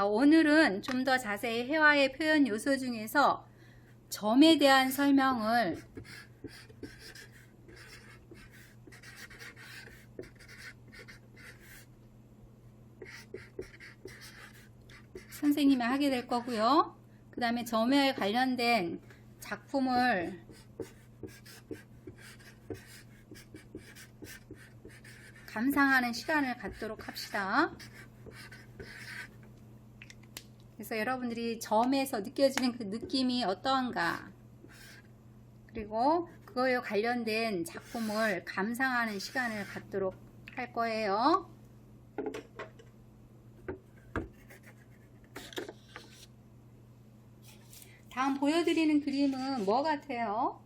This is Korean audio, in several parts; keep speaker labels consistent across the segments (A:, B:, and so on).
A: 아, 오늘은 좀 더 자세히 회화의 표현 요소 중에서 점에 대한 설명을 선생님이 하게 될 거고요. 그 다음에 점에 관련된 작품을 감상하는 시간을 갖도록 합시다. 그래서 여러분들이 점에서 느껴지는 그 느낌이 어떠한가 그리고 그거에 관련된 작품을 감상하는 시간을 갖도록 할 거예요. 다음 보여드리는 그림은 뭐 같아요?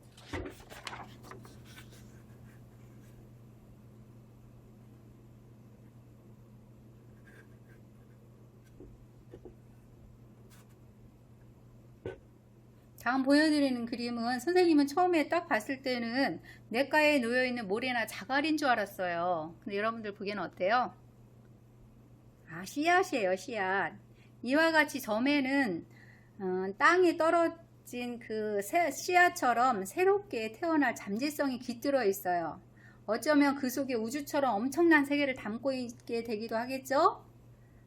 A: 다음 보여드리는 그림은 선생님은 처음에 딱 봤을 때는 냇가에 놓여있는 모래나 자갈인 줄 알았어요. 근데 여러분들 보기에는 어때요? 아, 씨앗이에요, 씨앗. 이와 같이 점에는 어, 땅에 떨어진 그 새- 씨앗처럼 새롭게 태어날 잠재성이 깃들어 있어요. 어쩌면 그 속에 우주처럼 엄청난 세계를 담고 있게 되기도 하겠죠?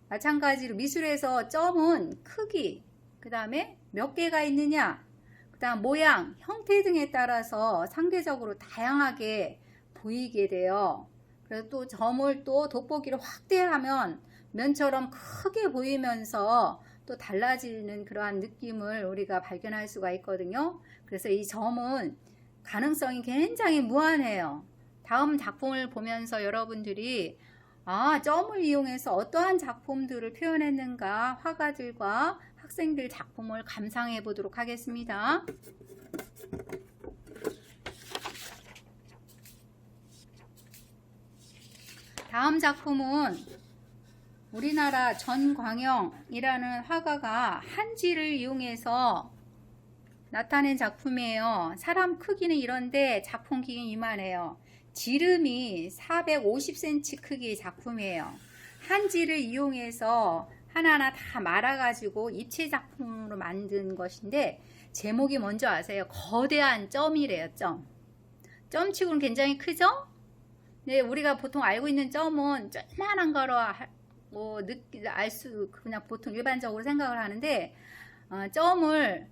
A: 마찬가지로 미술에서 점은 크기, 그 다음에 몇 개가 있느냐, 그 다음 모양, 형태 등에 따라서 상대적으로 다양하게 보이게 돼요. 그래서 또 점을 또 돋보기를 확대하면 면처럼 크게 보이면서 또 달라지는 그러한 느낌을 우리가 발견할 수가 있거든요. 그래서 이 점은 가능성이 굉장히 무한해요. 다음 작품을 보면서 여러분들이 아, 점을 이용해서 어떠한 작품들을 표현했는가 화가들과 학생들 작품을 감상해 보도록 하겠습니다. 다음 작품은 우리나라 전광영이라는 화가가 한지를 이용해서 나타낸 작품이에요. 사람 크기는 이런데 작품 크기는 이만해요. 지름이 450cm 크기의 작품이에요. 한지를 이용해서 하나하나 다 말아가지고 입체 작품으로 만든 것인데 제목이 뭔지 아세요? 거대한 점이래요. 점. 점치고는 굉장히 크죠? 네, 우리가 보통 알고 있는 점은 조그만한 거로 뭐 알수 그냥 보통 일반적으로 생각을 하는데 어, 점을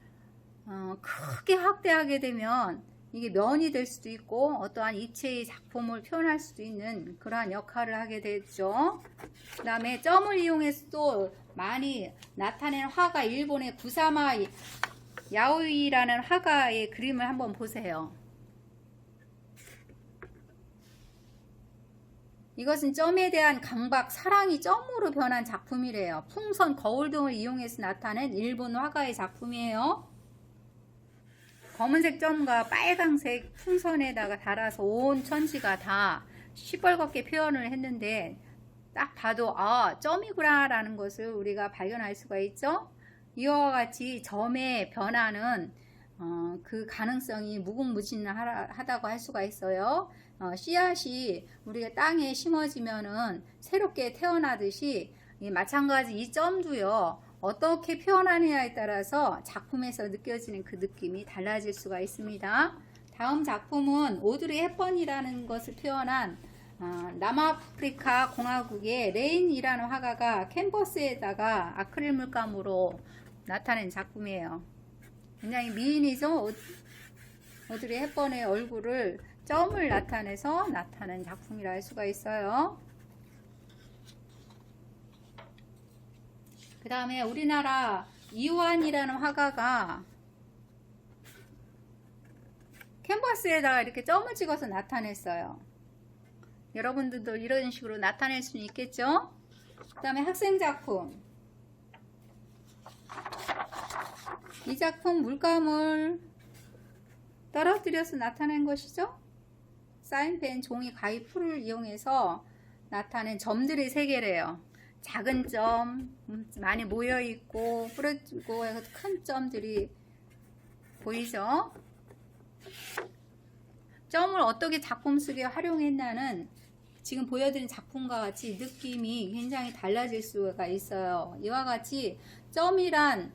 A: 어, 크게 확대하게 되면 이게 면이 될 수도 있고 어떠한 입체의 작품을 표현할 수도 있는 그러한 역할을 하게 되죠. 그 다음에 점을 이용해서 또 많이 나타낸 화가 일본의 구사마 야오이라는 화가의 그림을 한번 보세요. 이것은 점에 대한 강박, 사랑이 점으로 변한 작품이래요. 풍선, 거울 등을 이용해서 나타낸 일본 화가의 작품이에요. 검은색 점과 빨강색 풍선에다가 달아서 온 천지가 다 시뻘겋게 표현을 했는데 딱 봐도 아 점이구나 라는 것을 우리가 발견할 수가 있죠? 이와 같이 점의 변화는 어, 그 가능성이 무궁무진하다고 할 수가 있어요. 어, 씨앗이 우리가 땅에 심어지면은 새롭게 태어나듯이 마찬가지 이 점도요 어떻게 표현하느냐에 따라서 작품에서 느껴지는 그 느낌이 달라질 수가 있습니다. 다음 작품은 오드리 헵번이라는 것을 표현한 어, 남아프리카 공화국의 레인이라는 화가가 캔버스에다가 아크릴 물감으로 나타낸 작품이에요. 굉장히 미인이죠. 오드리 헵번의 얼굴을 점을 나타내서 나타낸 작품이라 할 수가 있어요. 그 다음에 우리나라 이완이라는 화가가 캔버스에다가 이렇게 점을 찍어서 나타냈어요. 여러분들도 이런 식으로 나타낼 수는 있겠죠? 그 다음에 학생 작품. 이 작품 물감을 떨어뜨려서 나타낸 것이죠? 사인펜 종이 가위 풀을 이용해서 나타낸 점들의 세계래요. 작은 점 음, 많이 모여 있고 부러지고 해서 큰 점들이 보이죠? 점을 어떻게 작품 속에 활용했냐는 지금 보여드린 작품과 같이 느낌이 굉장히 달라질 수가 있어요. 이와 같이 점이란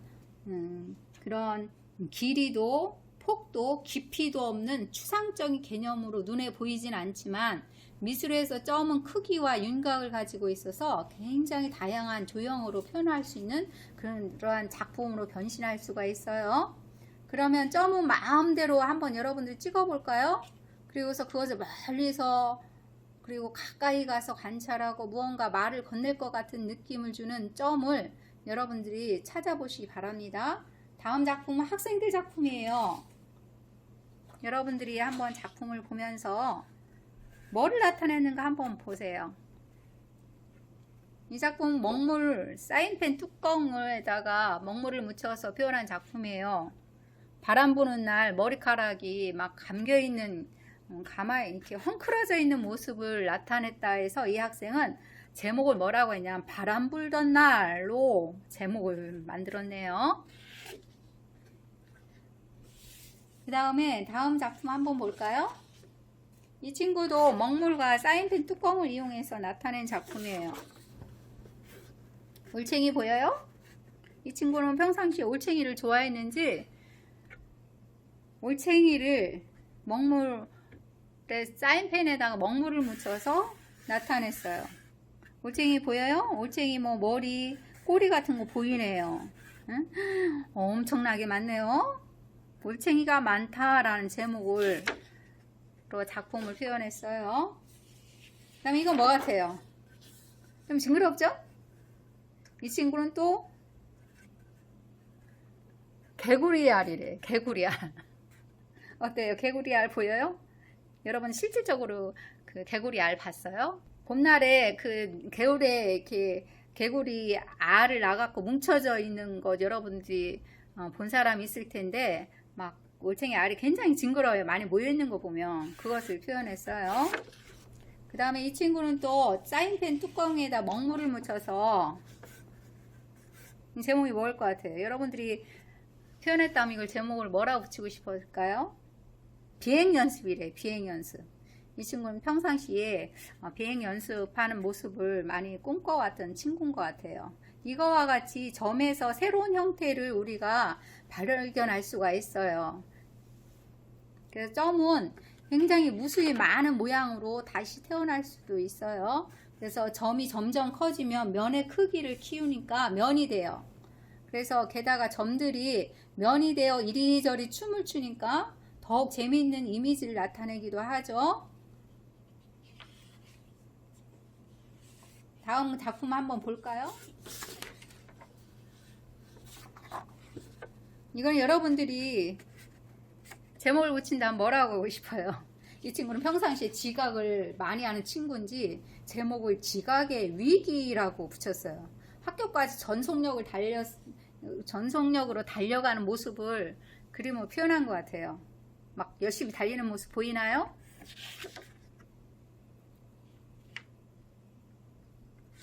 A: 음, 그런 길이도 폭도 깊이도 없는 추상적인 개념으로 눈에 보이진 않지만 미술에서 점은 크기와 윤곽을 가지고 있어서 굉장히 다양한 조형으로 표현할 수 있는 그런 그러한 작품으로 변신할 수가 있어요. 그러면 점은 마음대로 한번 여러분들 찍어볼까요? 그리고서 그것을 멀리서 그리고 가까이 가서 관찰하고 무언가 말을 건넬 것 같은 느낌을 주는 점을 여러분들이 찾아보시기 바랍니다. 다음 작품은 학생들 작품이에요. 여러분들이 한번 작품을 보면서 뭐를 나타내는가 한번 보세요. 이 작품은 먹물 사인펜 뚜껑에다가 먹물을 묻혀서 표현한 작품이에요. 바람 부는 날 머리카락이 막 감겨 있는 음, 가만히 이렇게 헝클어져 있는 모습을 나타냈다 해서 이 학생은 제목을 뭐라고 했냐면 바람 불던 날로 제목을 만들었네요. 그 다음에 다음 작품 한번 볼까요? 이 친구도 먹물과 사인펜 뚜껑을 이용해서 나타낸 작품이에요. 올챙이 보여요? 이 친구는 평상시에 올챙이를 좋아했는지 올챙이를 먹물에 사인펜에다가 먹물을 묻혀서 나타냈어요. 올챙이 보여요? 올챙이 뭐 머리, 꼬리 같은 거 보이네요. 응? 엄청나게 많네요. 올챙이가 많다라는 제목을 로 작품을 표현했어요. 그 다음에 이건 뭐 같아요? 좀 징그럽죠? 이 친구는 또 개구리 알이래. 개구리 알. 어때요? 개구리 알 보여요? 여러분 실질적으로 그 개구리 알 봤어요? 봄날에 그 개울에 이렇게 개구리 알을 나갖고 뭉쳐져 있는 거 여러분들이 어, 본 사람 있을 텐데 막 올챙이 알이 굉장히 징그러워요. 많이 모여있는 거 보면 그것을 표현했어요. 그 다음에 이 친구는 또 사인펜 뚜껑에다 먹물을 묻혀서 이 제목이 뭐일 것 같아요? 여러분들이 표현했다면 이걸 제목을 뭐라고 붙이고 싶을까요? 비행 연습이래, 비행 연습. 이 친구는 평상시에 어, 비행 연습하는 모습을 많이 꿈꿔왔던 친구인 것 같아요. 이거와 같이 점에서 새로운 형태를 우리가 발견할 수가 있어요. 그래서 점은 굉장히 무수히 많은 모양으로 다시 태어날 수도 있어요. 그래서 점이 점점 커지면 면의 크기를 키우니까 면이 돼요. 그래서 게다가 점들이 면이 되어 이리저리 춤을 추니까 더욱 재미있는 이미지를 나타내기도 하죠. 다음 작품 한번 볼까요? 이건 여러분들이 제목을 붙인다면 뭐라고 하고 싶어요? 이 친구는 평상시에 지각을 많이 하는 친구인지 제목을 지각의 위기라고 붙였어요. 학교까지 전속력을 달려 전속력으로 달려가는 모습을 그림으로 표현한 것 같아요. 막 열심히 달리는 모습 보이나요?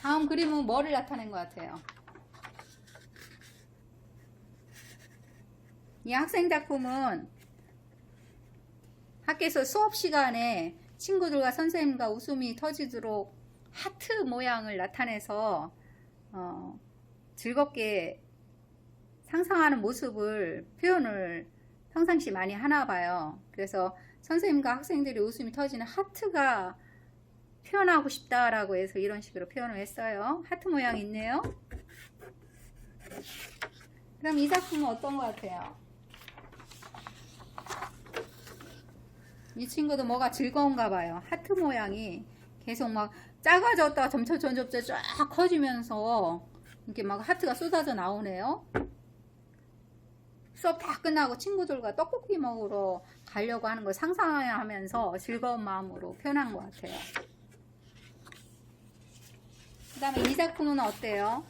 A: 다음 그림은 뭐를 나타낸 것 같아요? 이 학생 작품은 학교에서 수업 시간에 친구들과 선생님과 웃음이 터지도록 하트 모양을 나타내서 어, 즐겁게 상상하는 모습을 표현을 평상시 많이 하나 봐요. 그래서 선생님과 학생들이 웃음이 터지는 하트가 표현하고 싶다라고 해서 이런 식으로 표현을 했어요. 하트 모양 있네요. 그럼 이 작품은 어떤 것 같아요? 이 친구도 뭐가 즐거운가 봐요. 하트 모양이 계속 막 작아졌다가 점점 점점 쫙 커지면서 이렇게 막 하트가 쏟아져 나오네요. 수업 다 끝나고 친구들과 떡볶이 먹으러 가려고 하는 걸 상상하면서 즐거운 마음으로 표현한 것 같아요. 그 다음에 이 작품은 어때요?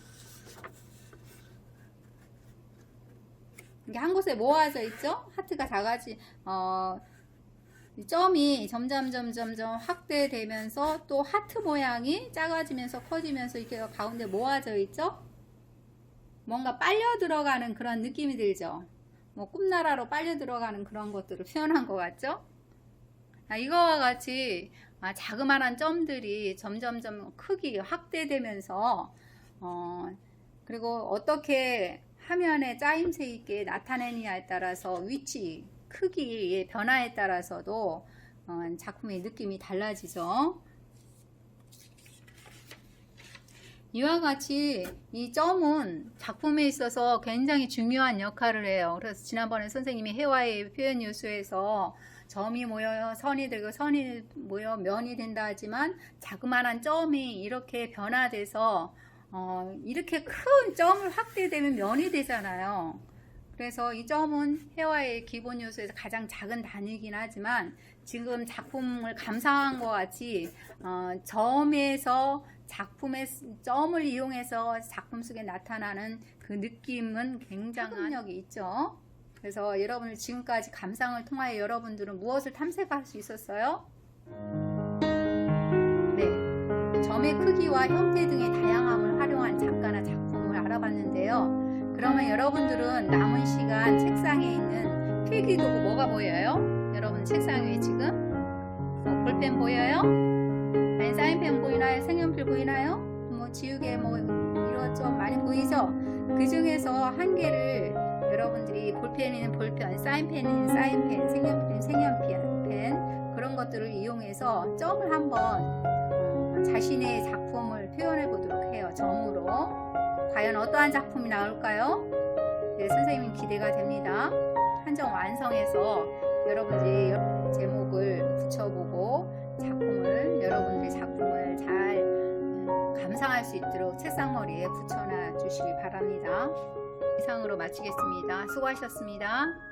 A: 이게 한 곳에 모아져 있죠? 하트가 작아지, 어, 점이 점점 점점 점 확대되면서 또 하트 모양이 작아지면서 커지면서 이렇게 가운데 모아져 있죠? 뭔가 빨려 들어가는 그런 느낌이 들죠? 뭐 꿈나라로 빨려 들어가는 그런 것들을 표현한 것 같죠? 아, 이거와 같이 아, 자그마한 점들이 점점점 크기 확대되면서 어, 그리고 어떻게 화면에 짜임새 있게 나타내느냐에 따라서 위치, 크기의 변화에 따라서도 어, 작품의 느낌이 달라지죠. 이와 같이 이 점은 작품에 있어서 굉장히 중요한 역할을 해요. 그래서 지난번에 선생님이 해와의 표현 요소에서 점이 모여 선이 되고 선이 모여 면이 된다 하지만 자그마한 점이 이렇게 변화돼서 어, 이렇게 큰 점을 확대되면 면이 되잖아요. 그래서 이 점은 해와의 기본 요소에서 가장 작은 단위이긴 하지만 지금 작품을 감상한 것 같이 어, 점에서 작품의 점을 이용해서 작품 속에 나타나는 그 느낌은 굉장한 흡력이 있죠. 그래서 여러분들 지금까지 감상을 통하여 여러분들은 무엇을 탐색할 수 있었어요? 네, 점의 크기와 형태 등의 다양함을 활용한 작가나 작품을 알아봤는데요. 그러면 여러분들은 남은 시간 책상에 있는 필기도구 뭐가 보여요? 여러분 책상 위에 지금 뭐 볼펜 보여요? 아니 사인펜 보이나요? 색연필 보이나요? 뭐 지우개 뭐 이것저것 많이 보이죠? 그 중에서 한 개를 여러분들이 볼펜이는 볼펜, 사인펜이는 사인펜, 색연필은 색연펜 그런 것들을 이용해서 점을 한번 어, 자신의 작품을 표현해 보도록 해요. 점으로 과연 어떠한 작품이 나올까요? 네, 선생님 기대가 됩니다. 한점 완성해서 여러분들이 제목을 붙여보고 작품을 여러분들의 작품을 잘 음, 감상할 수 있도록 책상머리에 붙여놔 주시기 바랍니다. 이상으로 마치겠습니다. 수고하셨습니다.